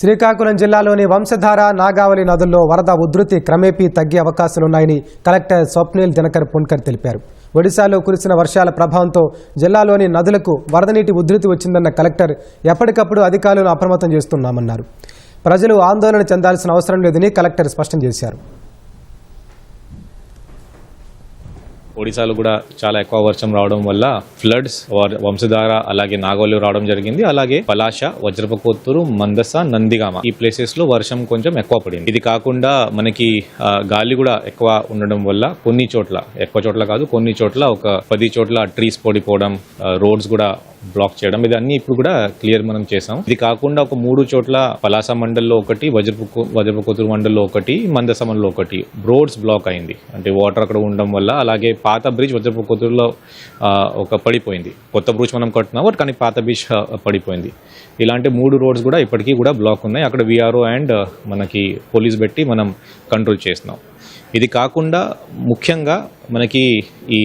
శ్రీకాకుళం జిల్లాలోని వంశధార నాగావళి నదుల్లో వరద ఉధృతి క్రమేపీ తగ్గే అవకాశాలున్నాయని కలెక్టర్ స్వప్నిల్ దినకర్ పుణ్కర్ తెలిపారు. ఒడిశాలో కురిసిన వర్షాల ప్రభావంతో జిల్లాలోని నదులకు వరద నీటి ఉధృతి వచ్చిందన్న కలెక్టర్ ఎప్పటికప్పుడు అధికారులను అప్రమత్తం చేస్తున్నామన్నారు. ప్రజలు ఆందోళన చెందాల్సిన అవసరం లేదని కలెక్టర్ స్పష్టం చేశారు. ఒడిశాలో కూడా చాలా ఎక్కువ వర్షం రావడం వల్ల ఫ్లడ్స్ వంశధార అలాగే నాగోలు రావడం జరిగింది. అలాగే పలాష వజ్రపకోత్తూరు మందస నందిగామ ఈ ప్లేసెస్లో వర్షం కొంచెం ఎక్కువ పడింది. ఇది కాకుండా మనకి గాలి కూడా ఎక్కువ ఉండడం వల్ల కొన్ని చోట్ల ఎక్కువ చోట్ల కాదు కొన్ని చోట్ల ఒక పది చోట్ల ట్రీస్ పడిపోవడం రోడ్స్ కూడా బ్లాక్ చేయడం ఇది అన్ని ఇప్పుడు కూడా క్లియర్ మనం చేసాం ఇది కాకుండా ఒక మూడు చోట్ల పలాస మండల్లో ఒకటి వజ్రపు వజ్రపకోతూరు మండల్లో ఒకటి మందస మండల్లో ఒకటి రోడ్స్ బ్లాక్ అయింది. అంటే వాటర్ అక్కడ ఉండడం వల్ల అలాగే పాత బ్రిడ్జ్ వజ్రపు కుదురులో ఒక పడిపోయింది. కొత్త బ్రిడ్జ్ మనం కట్టున్నాం బట్ కానీ పాత బ్రిడ్జ్ పడిపోయింది. ఇలాంటి మూడు రోడ్స్ కూడా ఇప్పటికీ కూడా బ్లాక్ ఉన్నాయి. అక్కడ విఆర్ఓ అండ్ మనకి పోలీస్ పెట్టి మనం కంట్రోల్ చేస్తున్నాం. ఇది కాకుండా ముఖ్యంగా మనకి ఈ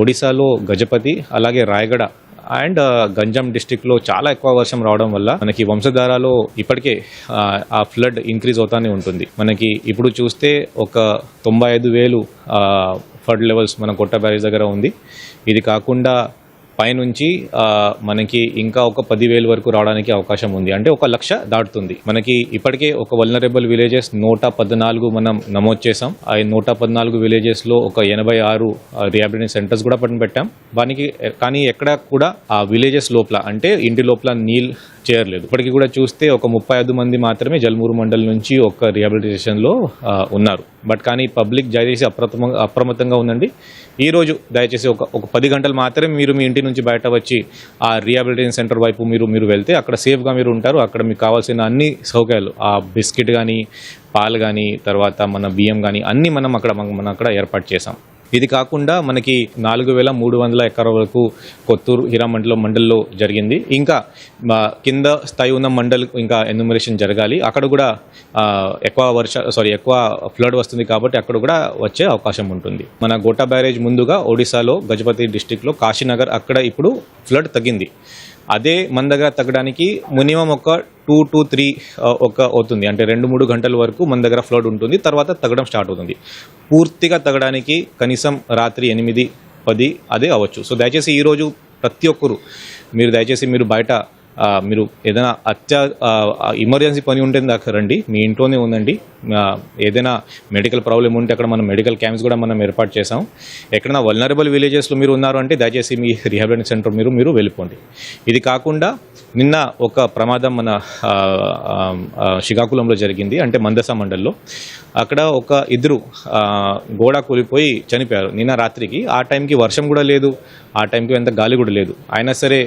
ఒడిశాలో గజపతి అలాగే రాయగడ అండ్ గంజాం డిస్టిక్లో చాలా ఎక్కువ వర్షం రావడం వల్ల మనకి వంశధారాలో ఇప్పటికే ఆ, ఆ ఫ్లడ్ ఇంక్రీజ్ అవుతానే ఉంటుంది. మనకి ఇప్పుడు చూస్తే ఒక తొంభై ఐదు వేలు ఫ్లడ్ లెవెల్స్ మన కొట్ట బ్యారేజ్ దగ్గర ఉంది. ఇది కాకుండా పైనుంచి మనకి ఇంకా ఒక పదివేల వరకు రావడానికి అవకాశం ఉంది. అంటే ఒక లక్ష దాటుతుంది. మనకి ఇప్పటికే ఒక వల్నరబుల్ విలేజెస్ నూట పద్నాలుగు మనం నమోదు చేసాం ఆ నూట పద్నాలుగు విలేజెస్లో ఒక ఎనభై ఆరు రిహాబిలిటేషన్ సెంటర్స్ కూడా పట్టిన పెట్టాం. దానికి కానీ ఎక్కడ కూడా ఆ విలేజెస్ లోపల అంటే ఇంటి లోపల నీళ్ళు చేరలేదు ఇప్పటికీ కూడా చూస్తే ఒక ముప్పై ఐదు మంది మాత్రమే జల్మూరు మండలం నుంచి ఒక రిహాబిలిటేషన్లో ఉన్నారు. బట్ కానీ పబ్లిక్ దయచేసి అప్రమత్తంగా అప్రమత్తంగా ఉందండి. ఈ రోజు దయచేసి ఒక ఒక పది గంటలు మాత్రమే మీరు మీ ఇంటి నుంచి బయట వచ్చి ఆ రిహాబిలిటేషన్ సెంటర్ వైపు మీరు మీరు వెళ్తే అక్కడ సేఫ్గా మీరు ఉంటారు. అక్కడ మీకు కావాల్సిన అన్ని సౌకర్యాలు ఆ బిస్కెట్ కానీ పాలు కానీ తర్వాత మన బియ్యం కానీ అన్నీ మనం అక్కడ మనం అక్కడ ఏర్పాటు చేసాం ఇది కాకుండా మనకి నాలుగు వేల మూడు వందల ఎకరాల వరకు కొత్తూరు హీరామండలం మండల్లో జరిగింది. ఇంకా కింద స్థాయి ఉన్న మండల్ ఇంకా ఎన్యూమరేషన్ జరగాలి. అక్కడ కూడా ఎక్కువ వర్ష సారీ ఎక్కువ ఫ్లడ్ వస్తుంది కాబట్టి అక్కడ కూడా వచ్చే అవకాశం ఉంటుంది. మన గోటా బ్యారేజ్ ముందుగా ఒడిశాలో గజపతి డిస్టిక్లో కాశీనగర్ అక్కడ ఇప్పుడు ఫ్లడ్ తగ్గింది. అదే మన దగ్గర తగ్గడానికి మినిమం ఒక టూ టు త్రీ ఒక అవుతుంది. అంటే రెండు మూడు గంటల వరకు మన దగ్గర ఫ్లడ్ ఉంటుంది. తర్వాత తగ్గడం స్టార్ట్ అవుతుంది. పూర్తిగా తగ్గడానికి కనీసం రాత్రి ఎనిమిది పది అదే అవ్వచ్చు. సో దయచేసి ఈరోజు ప్రతి ఒక్కరు మీరు దయచేసి మీరు బయట మీరు ఏదైనా అత్యా ఎమర్జెన్సీ పని ఉంటే దాకా రండి. మీ ఇంట్లోనే ఉందండి ఏదైనా మెడికల్ ప్రాబ్లం ఉంటే అక్కడ మనం మెడికల్ క్యాంప్స్ కూడా మనం ఏర్పాటు చేసాం ఎక్కడైనా వల్నరబుల్ విలేజెస్లో మీరు ఉన్నారు అంటే దయచేసి మీ రీహాబిలిటేషన్ సెంటర్ మీరు మీరు వెళ్ళిపోండి. ఇది కాకుండా నిన్న ఒక ప్రమాదం మన శ్రీకాకుళంలో జరిగింది. అంటే మందస మండల్లో. అక్కడ ఒక ఇద్దరు గోడ కూలిపోయి చనిపోయారు. నిన్న రాత్రికి. ఆ టైంకి వర్షం కూడా లేదు. ఆ టైంకి ఎంత గాలి కూడా లేదు. అయినా సరే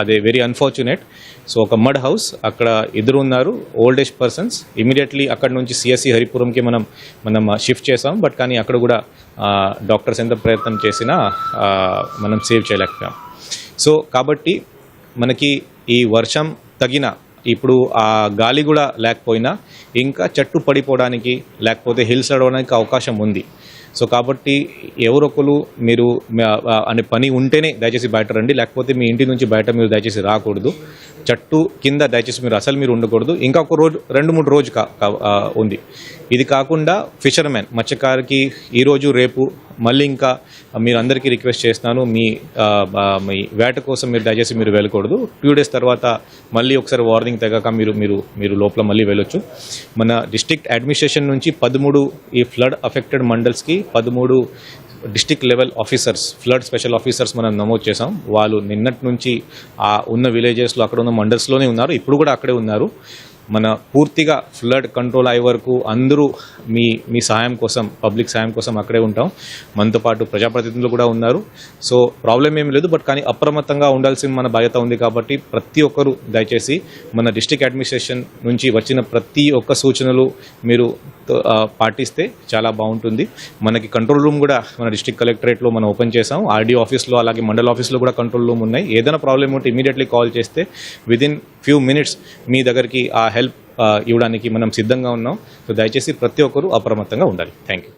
అదే వెరీ అన్ఫార్చునేట్ సో ఒక మడ్ హౌస్ అక్కడ ఇద్దరు ఉన్నారు ఓల్డ్ ఏజ్ పర్సన్స్ ఇమీడియట్లీ అక్కడ నుంచి సిఎస్సి హరిపురంకి మనం మనం షిఫ్ట్ చేసాం బట్ కానీ అక్కడ కూడా uh, డాక్టర్స్ ఎంత ప్రయత్నం చేసినా uh, మనం సేవ్ చేయలేకపోయాం. సో కాబట్టి మనకి ఈ వర్షం తగిన ఇప్పుడు ఆ గాలి కూడా లేకపోయినా ఇంకా చెట్టు పడిపోవడానికి లేకపోతే హిల్స్ అడవడానికి అవకాశం ఉంది. సో కాబట్టి ఎవరొకరు మీరు అనే పని ఉంటేనే దయచేసి బయట రండి. లేకపోతే మీ ఇంటి నుంచి బయట మీరు దయచేసి రాకూడదు. చట్టు కింద దయచేసి మీరు అసలు మీరు ఉండకూడదు. ఇంకా ఒక రోజు రెండు మూడు రోజు కా ఉంది. ఇది కాకుండా ఫిషర్మెన్ మత్స్యకారికి ఈరోజు రేపు మళ్ళీ ఇంకా మీరు అందరికీ రిక్వెస్ట్ చేస్తున్నాను మీ మీ వేట కోసం మీరు దయచేసి మీరు వెళ్ళకూడదు. టూ డేస్ తర్వాత మళ్ళీ ఒకసారి వార్నింగ్ తెగాక మీరు మీరు మీరు లోపల మళ్ళీ వెళ్ళొచ్చు. మన డిస్ట్రిక్ట్ అడ్మినిస్ట్రేషన్ నుంచి పదమూడు ఈ ఫ్లడ్ అఫెక్టెడ్ మండల్స్కి పదమూడు district level officers flood special officers మనం నమోదు చేసాం వాళ్ళు నిన్నటి నుంచి ఆ ఉన్న విలేజెస్లో అక్కడ ఉన్న మండల్స్లోనే ఉన్నారు. ఇప్పుడు కూడా అక్కడే ఉన్నారు. మన పూర్తిగా ఫ్లడ్ కంట్రోల్ అయ్యే వరకు అందరూ మీ మీ సహాయం కోసం పబ్లిక్ సహాయం కోసం అక్కడే ఉంటాం. మనతో పాటు ప్రజాప్రతినిధులు కూడా ఉన్నారు. సో ప్రాబ్లం ఏమి లేదు బట్ కానీ అప్రమత్తంగా ఉండాల్సిన మన బాధ్యత ఉంది కాబట్టి ప్రతి ఒక్కరూ దయచేసి మన డిస్టిక్ అడ్మినిస్ట్రేషన్ నుంచి వచ్చిన ప్రతి ఒక్క సూచనలు మీరు పాటిస్తే చాలా బాగుంటుంది. మనకి కంట్రోల్ రూమ్ కూడా మన డిస్ట్రిక్ట్ కలెక్టరేట్లో మనం ఓపెన్ చేసాం ఆర్డీ ఆఫీస్లో అలాగే మండల ఆఫీస్లో కూడా కంట్రోల్ రూమ్ ఉన్నాయి. ఏదైనా ప్రాబ్లం ఉంటే ఇమీడియట్లీ కాల్ చేస్తే విదిన్ ఫ్యూ మినిట్స్ మీ దగ్గరికి ఆ హెల్ప్ ఇవ్వడానికి మనం సిద్ధంగా ఉన్నాం. సో దయచేసి ప్రతి ఒక్కరూ అప్రమత్తంగా ఉండాలి. Thank you